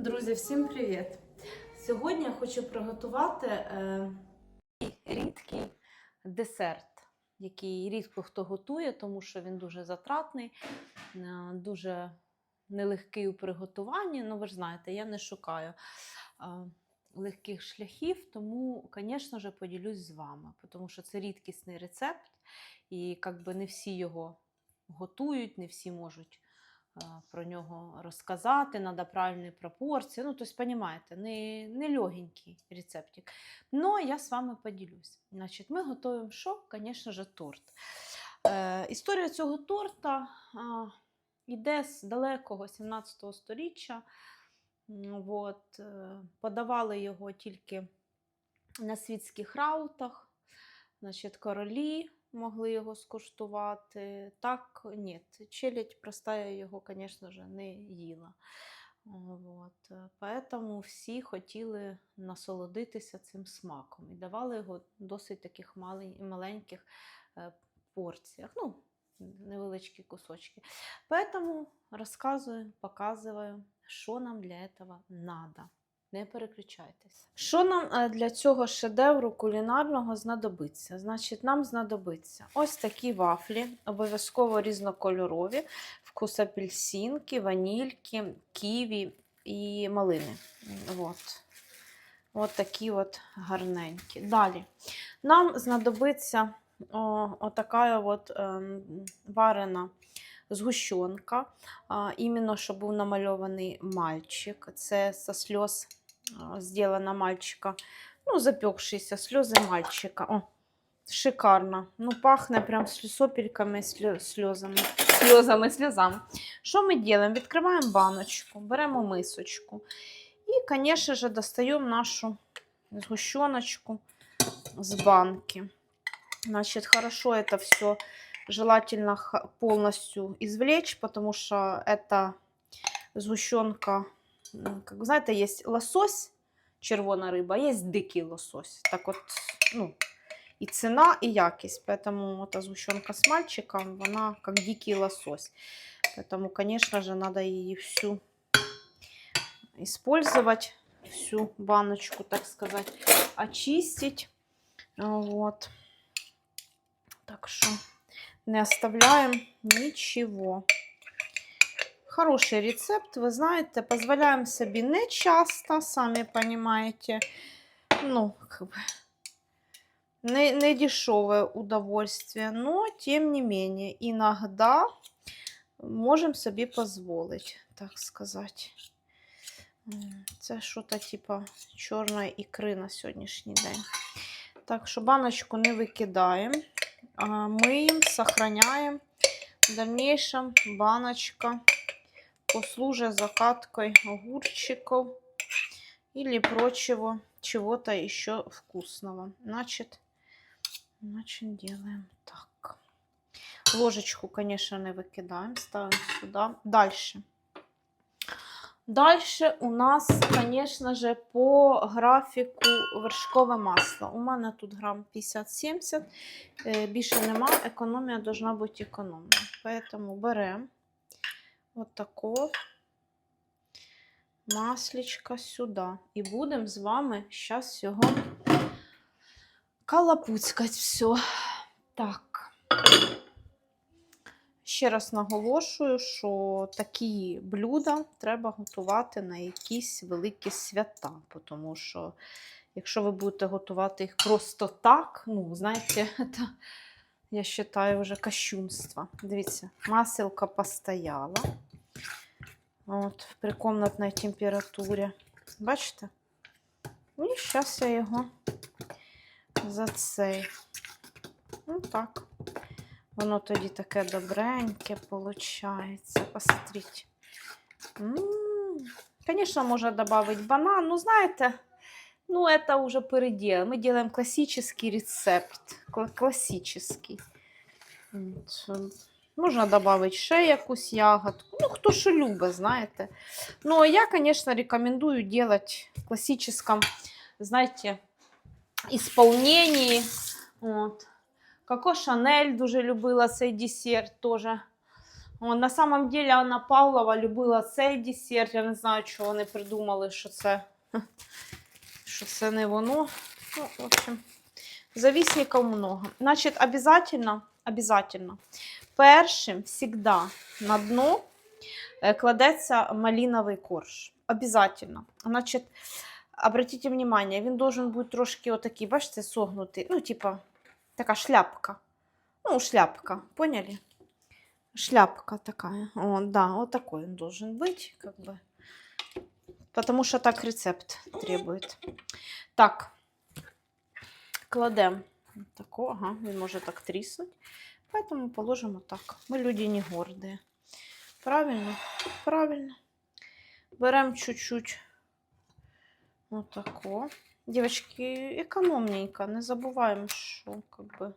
Друзі, всім привіт! Сьогодні я хочу приготувати е, рідкий десерт, який рідко хто готує, тому що він дуже затратний, е, дуже нелегкий у приготуванні. Ну, ви ж знаєте, я не шукаю е, легких шляхів, тому, звісно ж, поділюсь з вами, тому що це рідкісний рецепт, і якби не всі його готують, не всі можуть про нього розказати, треба правильні пропорції. Ну, тобто, розумієте, не, не легенький рецептик. Но я з вами поділюсь. Значить, ми готуємо що? Звісно ж, торт. Е, історія цього торта йде з далекого 17 століття. От, е, подавали його тільки на світських раутах. Значить, королі могли його скуштувати. Так, ні, челядь простая його, звісно ж, не їла. От. е, Поэтому всі хотіли насолодитися цим смаком і давали його в досить таких малень- маленьких е, порціях, ну, невеличкі кусочки. Поэтому розказую, показую, що нам для этого надо. Не переключайтесь. Що нам е, для цього шедевру кулінарного знадобиться? Значить, нам знадобиться ось такі вафлі, обов'язково різнокольорові, вкус апельсинки, ванільки, ківі і малини. От. От такі от гарненькі. Далі. Нам знадобиться о, отака от, ем, варена згущенка. А, іменно, щоб був намальований мальчик. Це со сльоз а, зроблена мальчика. Ну, запекшиеся сльози мальчика. О, шикарно. Ну, пахне прям с- сопельками, сльо- сльозами. Сльозами, сльозами. Що ми робимо? Відкриваємо баночку, беремо мисочку. І, звісно ж, достаємо нашу згущеночку з банки. Значит, хорошо это все желательно х- полностью извлечь, потому что это сгущенка, м, как вы знаете, есть лосось, червона риба, а есть дикий лосось. Так от, ну, і ціна, і якість. Поэтому эта сгущенка с мальчиком, вона как дикий лосось. Поэтому, конечно же, надо її всю использовать, всю баночку, так сказать, очистить. Вот. Так что не оставляем ничего. Хороший рецепт, вы знаете, позволяем себе не часто, сами понимаете. Ну, как бы, не, не дешевое удовольствие, но тем не менее, иногда можем собі позволить, так сказать. Це що-то типа чорної ікри на сьогоднішній день. Так що баночку не викидаємо, а миємо, сохраняємо. В дальнейшем баночка послужит закаткой огурчиков или прочего чего-то еще вкусного. Значит, значит, делаем так. Ложечку, конечно, не выкидаем, ставим сюда. Дальше. Дальше у нас, конечно же, по графіку вершкове масло. У мене тут грам 50-70, е, більше нема, економія должна бути економна. Поэтому беремо от такого масличка сюди. І будемо з вами зараз його калапуцькать все. Так. Ще раз наголошую, що такі блюда треба готувати на якісь великі свята, тому що якщо ви будете готувати їх просто так, ну, знаєте, я вважаю, вже кощунство. Дивіться, маселка постояла. От, при комнатній температурі. Бачите? І зараз я його за цей. Ну так. Воно тоді таке добреньке виходить. Посмотрите. Конечно, можно добавить банан. Ну, знаете, ну, это уже передел. Мы делаем классический рецепт. Классический. Е, Можна добавити ще якусь ягодку. Ну, хто що любить, знаєте. Ну, а я, конечно, рекомендую делать в классическом, знаете, исполнении. От. Коко Шанель дуже любила цей десерт теж. На самом деле Анна Павлова любила цей десерт. Я не знаю, чого вони придумали, що це, що це не воно. Ну, в общем, зависників много. Значить, обязательно, обязательно. Першим всегда на дно е, кладеться малиновий корж. Обязательно. Значить, обратите внимание, він должен бути трошки отакий, бачите, согнутий. Ну, типа, така шляпка. Ну, шляпка, поняли? Шляпка такая. О, да, вот такой он должен быть, как бы. Потому что так рецепт требует. Так, кладем такого, ага, він може так тріснуть. Поэтому положим вот так. Мы люди не гордые. Правильно? Правильно. Берем чуть-чуть вот такого. Девочки, экономненько, не забываем, что как бы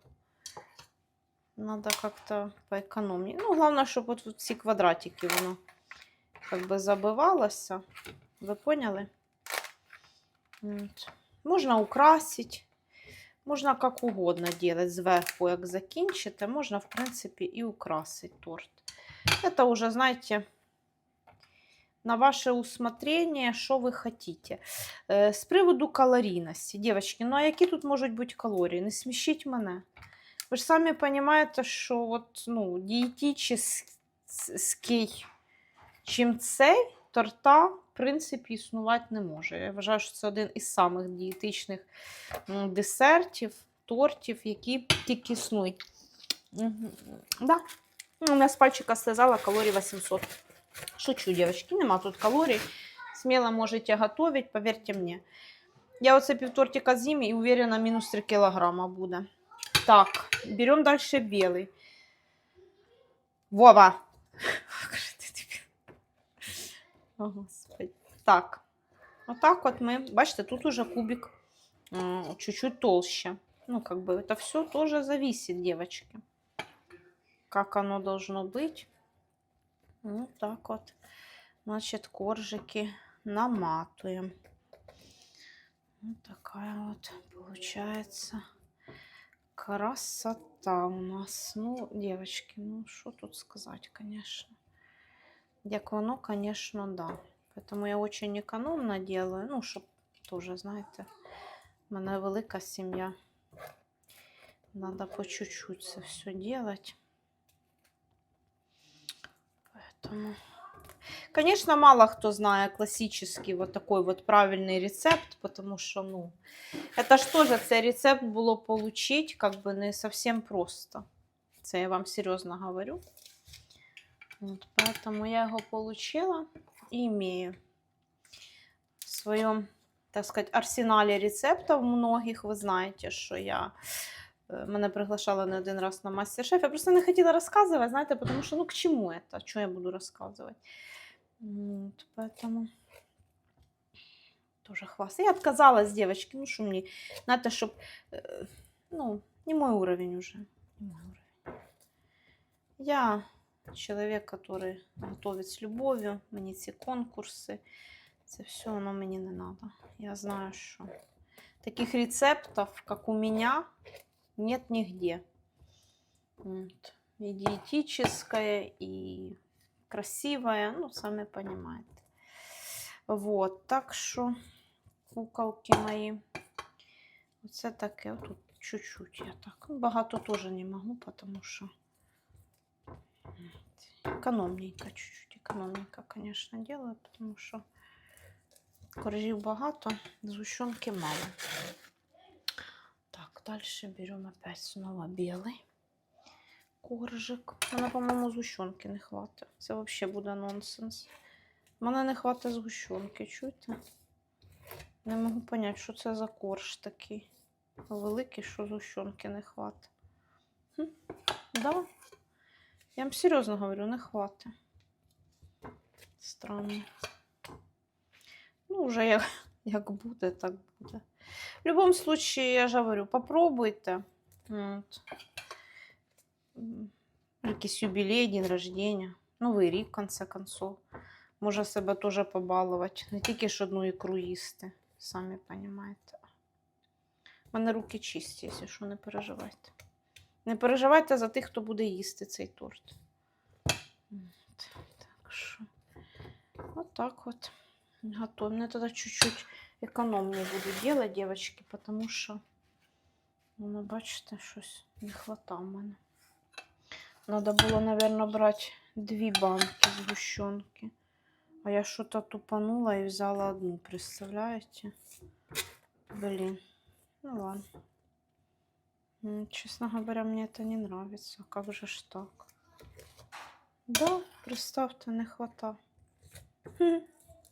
надо как-то поэкономнее. Ну, главное, чтобы вот тут ці квадратики воно как бы забивалося. Ви поняли? От. Можна украсить. Можна як угодно делать зверху, як закінчите. Можна, в принципі, і украсить торт. Это уже, знаете, на ваше усмотрение, що ви хотите. Е, З приводу калорійності, дівчатки, ну а які тут можуть бути калорії? Не смішіть мене. Ви ж самі розумієте, що от, ну, дієтичний, чим цей торта, в принципі, існувати не може. Я вважаю, що це один із самих дієтичних десертів, тортів, які тільки існують. Мгм. Да. Ну, У меня с пальчика слезала калорий 800. Шучу, девочки, нема тут калорий. Смело можете готовить, поверьте мне. Я оце півтортика з'їм і уверена, мінус 3 кілограма буде. Так, берем дальше белый. Вова! Какой Так. Отак от ми, бачите, тут уже кубик чуть-чуть толще. Ну, как бы это все тоже зависит, девочки. Как оно должно быть. Ну, так вот. Значит, коржики наматываем. Вот такая вот получается красота у нас. Ну, девочки, ну что тут сказать, конечно. Як воно, конечно, да. Поэтому я очень экономно делаю. Ну, щоб тоже, знаєте, в мене велика сім'я. Надо по чуть-чуть це все делать. Поэтому... Конечно, мало кто знает классический вот такой вот правильный рецепт, потому что, ну, это ж тоже цей рецепт было получить как бы не совсем просто. Це я вам серьезно говорю. Вот, поэтому я его получила и имею в своем, так сказать, арсенале рецептов многих. Вы знаете, что я э, мене приглашала не один раз на мастер-шеф. Я просто не хотела рассказывать, знаете, потому что, ну, к чему это? Что я буду рассказывать? Вот, поэтому тоже хваст. Я отказалась, девочки, ну что мне, надо, чтобы, ну, не мой уровень уже. Не мой уровень. Я человек, который готовит с любовью, мені ці конкурси, це все воно мені не надо. Я знаю, що таких рецептов, как у меня, нет нигде. Вот. И диетическое, и красивая, ну, сами понимаете. Вот, так що, куколки мої. Оце таке, тут чуть-чуть я так. Ну, Багато теж не можу, тому що Економненько, чуть-чуть економненько, конечно, делаю, потому що коржів багато, згущенки мало. Так, дальше берем опять снова белый коржик. Мене, по-моєму, згущенки не хватить. Це взагалі буде нонсенс. Мене не хватить згущенки, чуєте? Не можу поняти, що це за корж такий. Великий, що згущенки не хватить. Хм, да. Я вам серйозно говорю, не хватить. Странно. Ну, вже як, як буде, так буде. В будь-якому випадку, я ж говорю, попробуйте. От. Якийсь юбілей, день рождения. Новий рік, в конце концов. Може себе теж побалувати. Не тільки ж одну ікру їсти. Самі розумієте. У мене руки чисті, якщо що, не переживайте. Не переживайте за тих, хто буде їсти цей торт. От, Так що, вот так вот готовим. Я тогда чуть-чуть экономнее буду делать, девочки, потому что, ну, бачите, щось не хватало мене. Надо було, наверное, брати дві банки згущенки. А я что-то тупанула и взяла одну, представляете? Блин. Ну ладно. Честно говоря, мне это не нравится. Как же ж так? Да, представте, не хвата. Хм,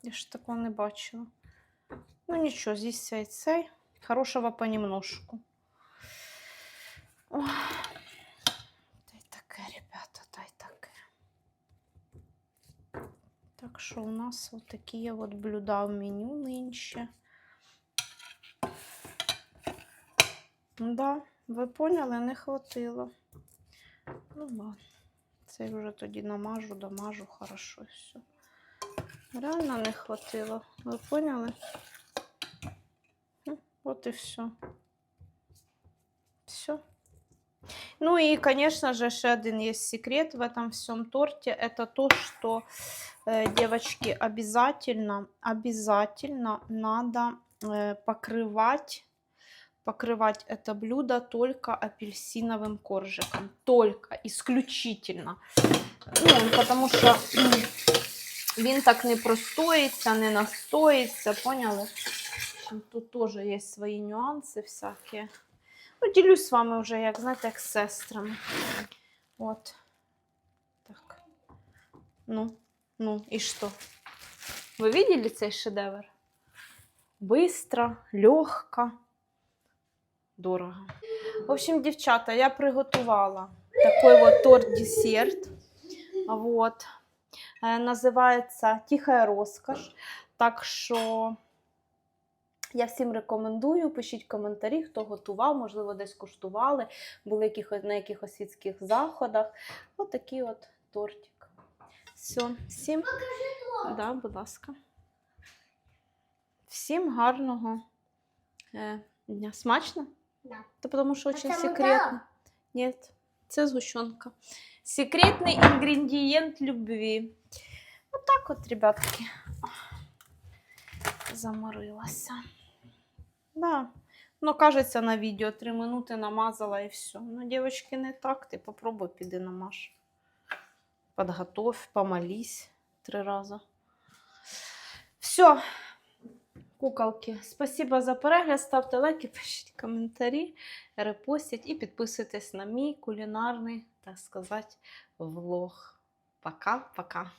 я ж такого не бачила. Ну нічого, здесь цей цей. Хорошого понемножку. Ох. Та таке, ребята, та й таке. Так що у нас вот такі от блюда в меню нинче. Да, ви поняли, не хватило. Ну ладно. Це я вже тоді намажу, домажу, хорошо і все. Реально не хватило. Ви поняли? Ну, От і все. Все. Ну и, конечно же, еще один есть секрет в этом всем торте. Это то, что, э, девочки, обязательно, обязательно надо э, покрывать, покрывать это блюдо только апельсиновым коржиком. Только, исключительно. Ну, потому что м, він так не простоїться, не настоїться, поняли? Тут теж є свої нюанси всякі. Ну, ділюсь з вами вже, як знаєте, як з сестрами. От. Так. Ну, ну, і що? Ви видели цей шедевр? Быстро, легко, Дорого. В общем, дівчата, я приготувала такой вот торт-десерт. Вот. Е, Називається Тихая розкош. Так що я всім рекомендую. Пишіть коментарі, хто готував, можливо, десь куштували, були якихось, на якихось світських заходах. От такий от тортик. Все, всім, да, будь ласка. Всім гарного е, дня. Смачно? Да. Та тому що А очень це секретно. вода? Ні, це згущенка. Секретний інгредієнт любві. Отак от, ребятки. Заморилася. Да. Ну, кажеться, на відео 3 минути намазала і все. Ну, дівчатки, не так. Ти попробуй, піди намаж. Подготовь, помолись три рази. Все. Куколки, спасибо за перегляд. Ставте лайки, пишіть коментарі, репостіть і підписуйтесь на мій кулінарний, так сказати, влог. Пока-пока.